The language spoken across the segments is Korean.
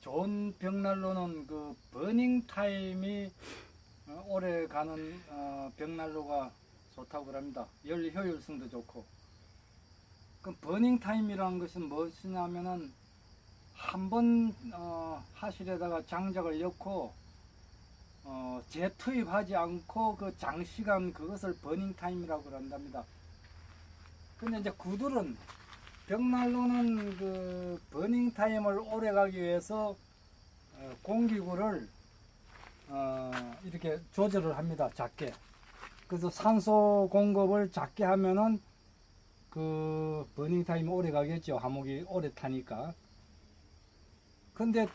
좋은 벽난로는 그 버닝 타임이 어, 오래 가는 어, 벽난로가 좋다고 합니다. 연료 효율성도 좋고. 그 버닝 타임이라는 것은 무엇이냐면은 한번 어, 하실에다가 장작을 넣고 어, 재투입하지 않고 그 장시간 그것을 버닝 타임이라고 한답니다. 근데 이제 구들은 벽난로는 그 버닝 타임을 오래 가기 위해서 어, 공기구를 어, 이렇게 조절을 합니다. 작게. 그래서 산소 공급을 작게 하면은 그 버닝 타임이 오래 가겠죠. 화목이 오래 타니까. 근데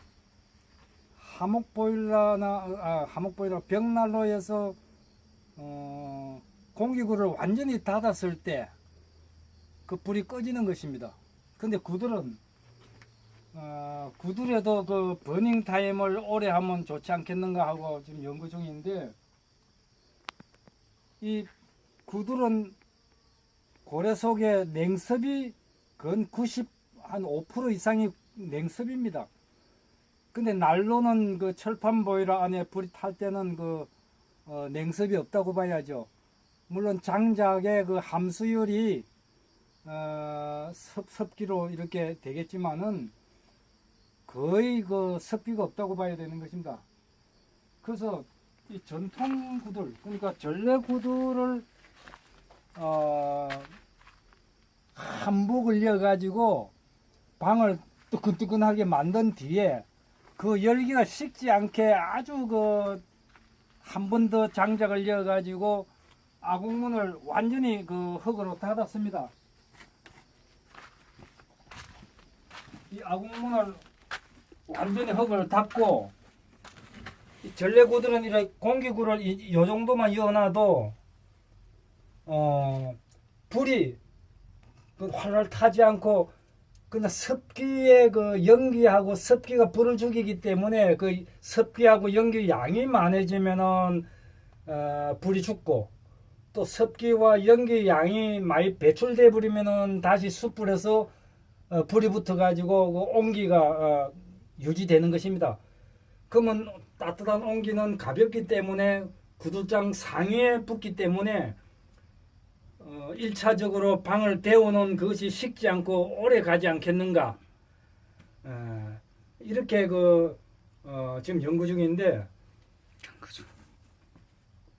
하목 보일러나 아, 하목 보일러 벽난로에서 어, 공기구를 완전히 닫았을 때 그 불이 꺼지는 것입니다. 근데 구들은 어, 구들에도 그 버닝 타임을 오래 하면 좋지 않겠는가 하고 지금 연구 중인데 이 구들은 고래 속에 냉습이 건 90, 한 5% 이상이 냉습입니다. 근데 난로는 그 철판 보일러 안에 불이 탈 때는 그 어, 냉습이 없다고 봐야죠. 물론 장작의 그 함수율이 어, 습, 습기로 이렇게 되겠지만은 거의 그 습기가 없다고 봐야 되는 것입니다. 그래서 이 전통 구들, 그러니까 전래 구들을 어, 한복을 이어가지고 방을 뜨끈뜨끈하게 만든 뒤에 그 열기가 식지 않게 아주 그 한 번 더 장작을 이어가지고 아궁문을 완전히 그 흙으로 닫았습니다. 이 아궁문을 완전히 흙을 이 전래구들은 이렇게 공기구를 이, 이 정도만 이어놔도 어 불이 그 활활 타지 않고 그냥 습기의 그 연기하고 습기가 불을 죽이기 때문에 그 습기하고 연기 양이 많아지면은 어, 불이 죽고 또 습기와 연기 양이 많이 배출돼 버리면은 다시 숯불에서 어, 불이 붙어 가지고 그 온기가 어, 유지되는 것입니다. 그러면 따뜻한 온기는 가볍기 때문에 구두장 상위에 붙기 때문에 어, 1차적으로 방을 데워놓은 그것이 식지 않고 오래 가지 않겠는가. 어, 이렇게 그, 어, 지금 연구 중인데,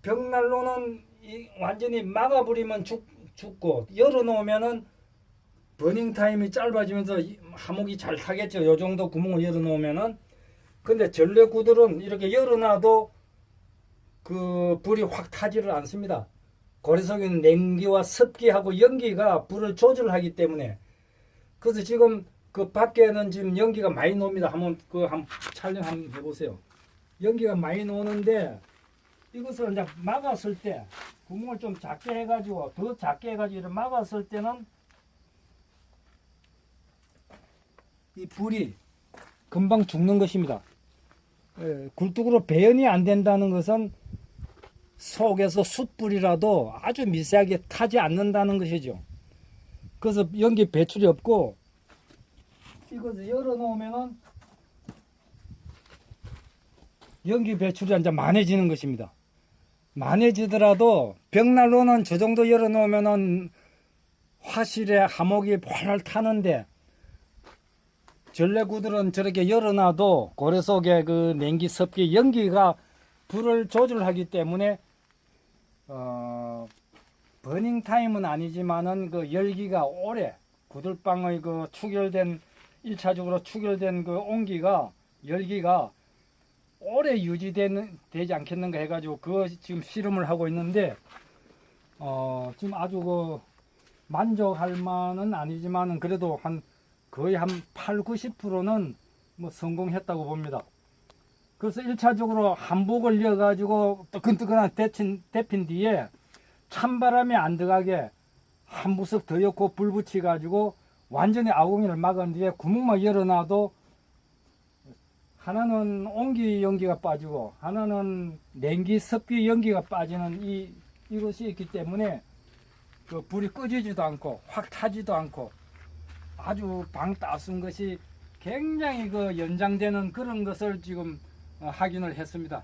벽난로는 이 완전히 막아버리면 죽, 죽고, 열어놓으면은 버닝 타임이 짧아지면서 이 하목이 잘 타겠죠. 요 정도 구멍을 열어 놓으면은. 근데 전래 구들은 이렇게 열어놔도 그 불이 확 타지를 않습니다. 고래 속에는 냉기와 습기하고 연기가 불을 조절하기 때문에 그래서 지금 그 밖에는 지금 연기가 많이 나옵니다. 한번 그한 촬영 한번 해보세요. 연기가 많이 나오는데 이것을 이제 막았을 때 구멍을 좀 작게 해가지고 더 작게 해가지고 막았을 때는 이 불이 금방 죽는 것입니다. 예, 굴뚝으로 배연이 안 된다는 것은 속에서 숯불이라도 아주 미세하게 타지 않는다는 것이죠. 그래서 연기 배출이 없고 이것을 열어놓으면은 연기 배출이 이제 많아지는 것입니다. 많아지더라도 벽난로는 저 정도 열어놓으면은 화실에 하목이 활활 타는데 전래구들은 저렇게 열어놔도 고래 속에 그 냉기 습기 연기가 불을 조절하기 때문에 어, 버닝 타임은 아니지만은 그 열기가 오래 구들방의 그 추결된 일차적으로 추결된 그 온기가 열기가 오래 유지되는 되지 않겠는가 해가지고 그거 지금 실험을 하고 있는데 어 지금 아주 그 만족할 만은 아니지만은 그래도 한 거의 한 8, 90%는 뭐 성공했다고 봅니다. 그래서 1차적으로 한복을 이어가지고 뜨끈뜨끈한 데친, 데핀 뒤에 찬바람이 안 들어가게 한 부석 더 엮고 불 붙여가지고 완전히 아궁이를 막은 뒤에 구멍만 열어놔도 하나는 온기 연기가 빠지고 하나는 냉기 습기 연기가 빠지는 이 이것이 있기 때문에 그 불이 꺼지지도 않고 확 타지도 않고 아주 방 따순 것이 굉장히 그 연장되는 그런 것을 지금 어, 확인을 했습니다.